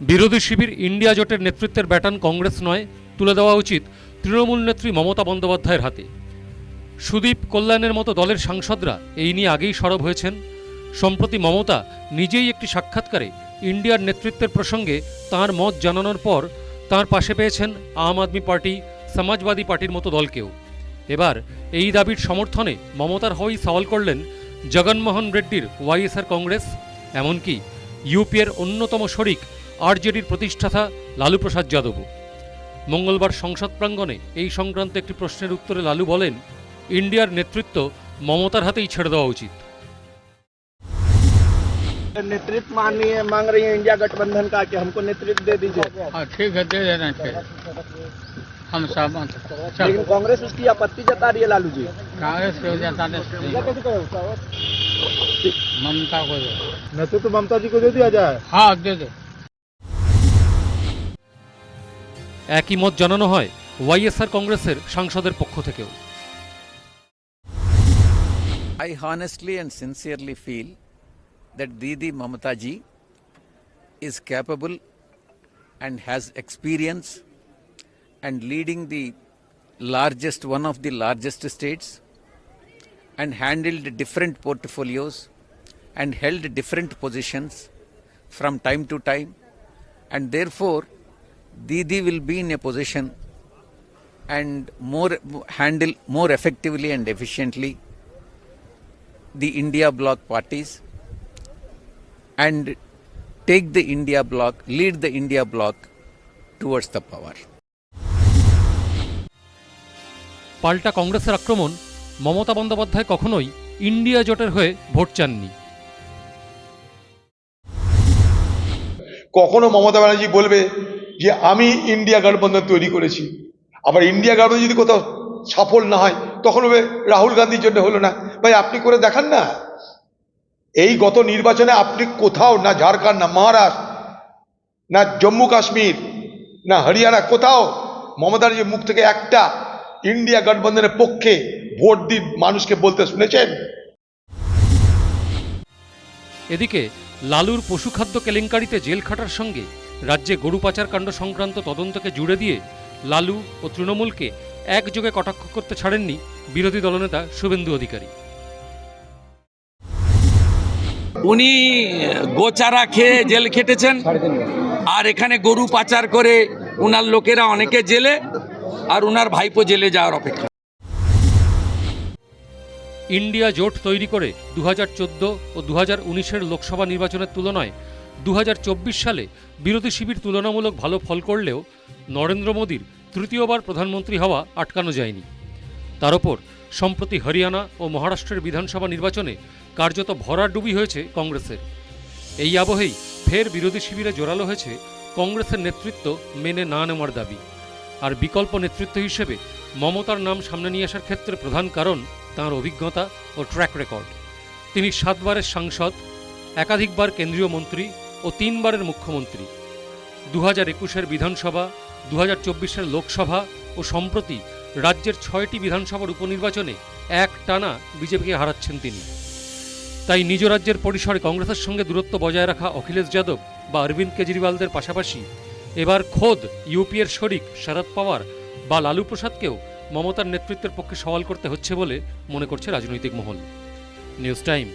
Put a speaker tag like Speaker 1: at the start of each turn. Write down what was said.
Speaker 1: বিরোধী শিবির ইন্ডিয়া জোটের নেতৃত্বের ব্যাটন কংগ্রেস নয়, তুলে দেওয়া উচিত তৃণমূল নেত্রী মমতা বন্দ্যোপাধ্যায়ের হাতে। সুদীপ কল্যাণের মতো দলের সাংসদরা এই নিয়ে আগেই সরব হয়েছেন। সম্প্রতি মমতা নিজেই একটি সাক্ষাৎকারে ইন্ডিয়ার নেতৃত্বের প্রসঙ্গে তার মত জানানোর পর তার পাশে পেয়েছেন আম আদমি পার্টি, সমাজবাদী পার্টির মতো দলকেও। এবার এই দাবির সমর্থনে মমতার হয়েই সওয়াল করলেন জগনমোহন রেড্ডির ওয়াইএসআর কংগ্রেস, এমনকি ইউপিএর অন্যতম শরিক আরজেডির প্রতিষ্ঠাতা লালু প্রসাদ যাদবও মঙ্গলবার সংসদ প্রাঙ্গণে এই সংক্রান্ত একটি প্রশ্নের উত্তরে লালু বলেন ইন্ডিয়ার নেতৃত্ব মমতার হাতেই ছেড়ে দেওয়া উচিত
Speaker 2: नेतृत्व माननीय मांग रही है इंडिया गठबंधन का कि हमको नेतृत्व दे दीजिए
Speaker 3: हाँ ठीक है दे देना चाहिए हम सहमत हैं।
Speaker 2: लेकिन
Speaker 3: चलो
Speaker 2: कांग्रेस उसकी आपत्ति जता रही है लालू जी
Speaker 3: कांग्रेस की वजह से ममता को दे
Speaker 2: नेतृत्व ममता जी को दे दिया जाए
Speaker 3: हाँ दे दे
Speaker 1: একই মত জানানো হয় ওয়াইএসআর কংগ্রেসের সাংসদের পক্ষ থেকেও।
Speaker 4: I honestly and sincerely feel that Didi Mamataji is capable and has experience and leading the largest one of the largest states and handled different portfolios and held different positions from time to time and there Didi will be in a position and more handle more effectively and efficiently the India bloc parties and take the India bloc, lead the India bloc towards the power.
Speaker 1: পাল্টা কংগ্রেসের আক্রমণ মমতা বন্দ্যোপাধ্যায় কখনোই India জোটের হয়ে vote চাননি
Speaker 5: কখনো মমতা ব্যানার্জি বলবে যে আমি ইন্ডিয়া গঠবন্ধন তৈরি করেছি। আবার ইন্ডিয়া গঠবন্ধন যদি কোথাও সফল না হয়, তখন হবে রাহুল গান্ধীর জন্য হলো না। ভাই, আপনি করে দেখান না। এই গত নির্বাচনে আপনি কোথাও, না ঝাড়খণ্ড, না মহারাষ্ট্র, না জম্মু কাশ্মীর, না হরিয়ানা, কোথাও মমতা ব্যানার্জির মুখ থেকে একটা ইন্ডিয়া গঠবন্ধনের পক্ষে ভোট দিন মানুষকে বলতে শুনেছেন?
Speaker 1: এদিকে লালুর পশুখাদ্য কেলেঙ্কারিতে জেল খাটার সঙ্গে রাজ্যে গরু পাচার কাণ্ড সংক্রান্ত তদন্তকে জুড়ে দিয়ে লালু ও তৃণমূলকে একযোগে কটাক্ষ করতে ছাড়েননি বিরোধী দলনেতা শুভেন্দু অধিকারী।
Speaker 6: উনি গোচারা খেয়ে জেল খেটেছেন। আর এখানে গরু পাচার করে উনার লোকেরা অনেকে জেলে আর উনার ভাইপো জেলে যাওয়ার অপেক্ষা।
Speaker 1: ইন্ডিয়া জোট তৈরি করে দু হাজার চোদ্দ ও দু হাজার উনিশের লোকসভা নির্বাচনের তুলনায় দু হাজার চব্বিশ সালে বিরোধী শিবির তুলনামূলক ভালো ফল করলেও নরেন্দ্র মোদীর তৃতীয়বার প্রধানমন্ত্রী হওয়া আটকানো যায়নি। তার ওপর সম্প্রতি হরিয়ানা ও মহারাষ্ট্রের বিধানসভা নির্বাচনে কার্যত ভরাডুবি হয়েছে কংগ্রেসের। এই আবহেই ফের বিরোধী শিবিরে জোরালো হয়েছে কংগ্রেসের নেতৃত্ব মেনে না নেওয়ার দাবি। আর বিকল্প নেতৃত্ব হিসেবে মমতার নাম সামনে নিয়ে আসার ক্ষেত্রে প্রধান কারণ তাঁর অভিজ্ঞতা ও ট্র্যাক রেকর্ড তিনি সাতবারের সাংসদ, একাধিকবার কেন্দ্রীয় মন্ত্রী ও তিনবারের মুখ্যমন্ত্রী। দু হাজার একুশের বিধানসভা দু হাজার চব্বিশের লোকসভা ও সম্প্রতি রাজ্যের ছয়টি বিধানসভার উপনির্বাচনে এক টানা বিজেপিকে হারাচ্ছেন তিনি। তাই নিজ রাজ্যের পরিসরে কংগ্রেসের সঙ্গে দূরত্ব বজায় রাখা অখিলেশ যাদব বা অরবিন্দ কেজরিওয়ালদের পাশাপাশি এবার খোদ ইউপিএর শরিক শরদ পাওয়ার বা লালু প্রসাদকেও মমতার নেতৃত্বের পক্ষে সওয়াল করতে হচ্ছে বলে মনে করছে রাজনৈতিক মহল। News time.